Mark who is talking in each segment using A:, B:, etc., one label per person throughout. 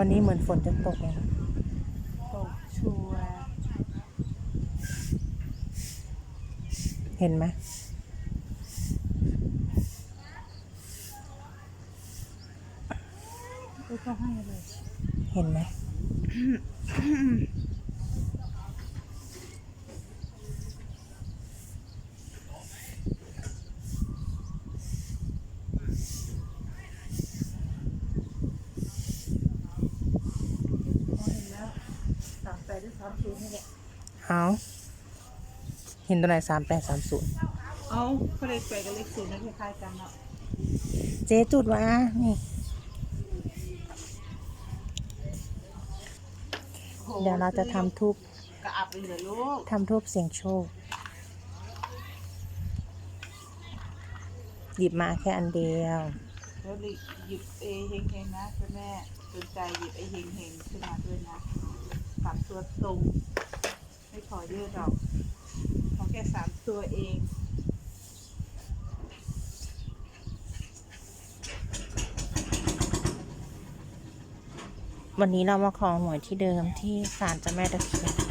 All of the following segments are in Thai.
A: วันนี้เหมือนฝนจะตกเลยนะ
B: ตกชัวร์
A: เห็นไหม
B: ก็เขาให้เลย
A: เห็นไหม
B: พอเห็นแล้วสามแปดหรือ สามศูนย์นี่แหละ
A: เอาเห็นตัวไหนสามแปดสามศูนย์
B: เอาเขาเลขแปดกับเลขศูนย์นั่นคล้ายๆกันเนาะ
A: เจ๊จุดวะนี่ เดี๋ยวเราจะทำทูบ
B: กระอับเลยเหรอลูก
A: ทำทูบเสียงโชค หยิบมาแค่อันเดียว
B: แล้วหยิบเอเฮงเฮงๆนะเจ้าแม่สนใจหยิบไอเฮงเฮงๆขึ้นมาด้วยนะสามตัวตรง ไม่ขอเยอะดอก ขอแค่สามตัวเอง
A: วันนี้เรามาขอหวยที่เดิมที่ศาลเจ้าแม่ตะเคียน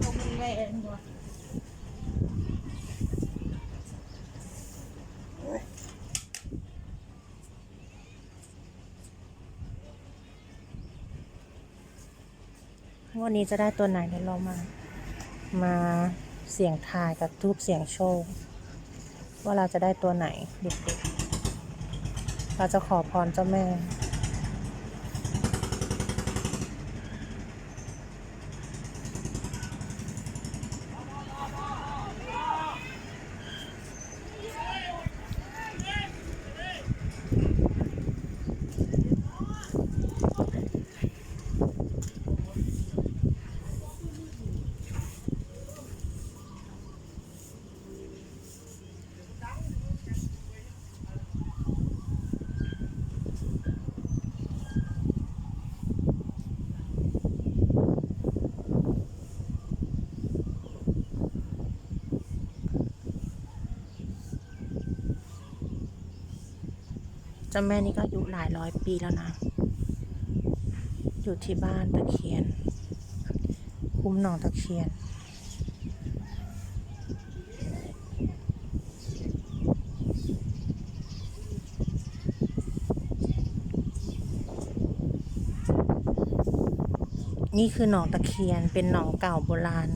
B: เขามีแรงว่ะ
A: วันนี้จะได้ตัวไหนเดี๋ยวเรามา มาเสียงทายกับทูบเสียงโชค ว่าเราจะได้ตัวไหนเด็กๆเราจะขอพรเจ้าแม่ จ้าแม่นี่ก็อายุหลายร้อยปีแล้วนะ อยู่ที่บ้านตะเคียน คุ้มหนองตะเคียนนี่คือหนองตะเคียนเป็นหนองเก่าโบราณ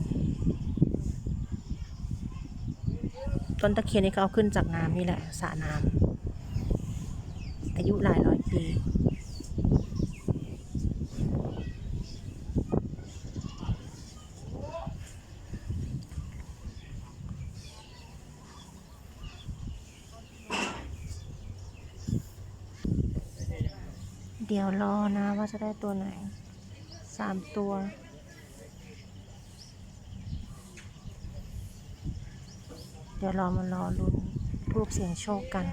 A: ต้นตะเคียนนี่เขาเอาขึ้นจากน้ำนี่แหละสระน้ำ อายุหลายร้อยปี เดี๋ยวรอนะว่าจะได้ตัวไหนสามตัวเดี๋ยวรอมารอลุ้นรูปเสียงโชคกัน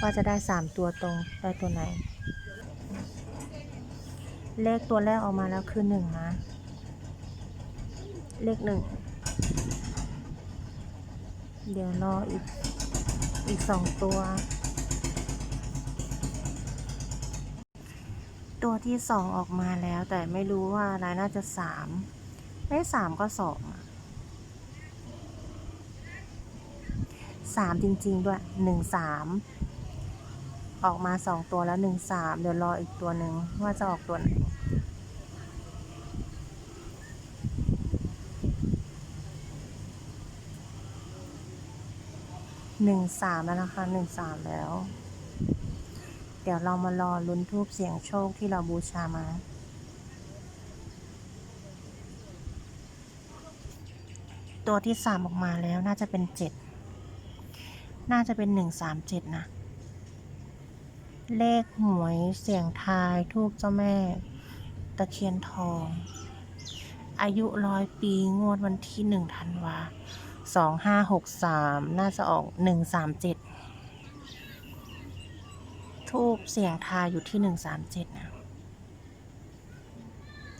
A: ว่าจะได้สามตัวตรงได้ตัวไหน เลขตัวแรกออกมาแล้วคือหนึ่งนะ เลขหนึ่งเดี๋ยวรออีกอีกสองตัว ตัวที่สองออกมาแล้วแต่ไม่รู้ว่าอะไรน่าจะสามไม่สามก็สองอะสามจริง ๆ ด้วยหนึ่งสาม ออกมาสองตัวแล้วหนึ่งสามเดี๋ยวรออีกตัวหนึ่งว่าจะออกตัวไหนหนึ่งสามแล้วนะคะหนึ่งสามแล้ว เดี๋ยวเรามารอลุ้นทูบเสียงโชคที่เราบูชามา ตัวที่สามออกมาแล้วน่าจะเป็นเจ็ดน่าจะเป็นหนึ่งสามเจ็ดนะ เลขหวยเสียงทายทูบเจ้าแม่ ตะเคียนทอง อายุร้อยปีงวดวันที่หนึ่งธันวาสองห้าหกสามน่าจะออกหนึ่งสามเจ็ดทูบเสียงทายอยู่ที่หนึ่งสามเจ็ดนะ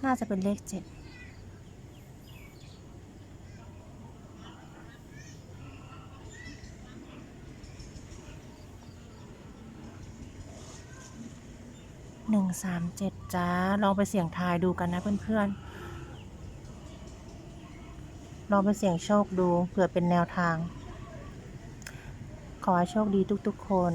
A: น่าจะเป็นเลขเจ็ด หนึ่งสามเจ็ดจ้า ลองไปเสี่ยงทายดูกันนะเพื่อนๆ ลองไปเสี่ยงโชคดูเผื่อเป็นแนวทาง ขอให้โชคดีทุกๆคน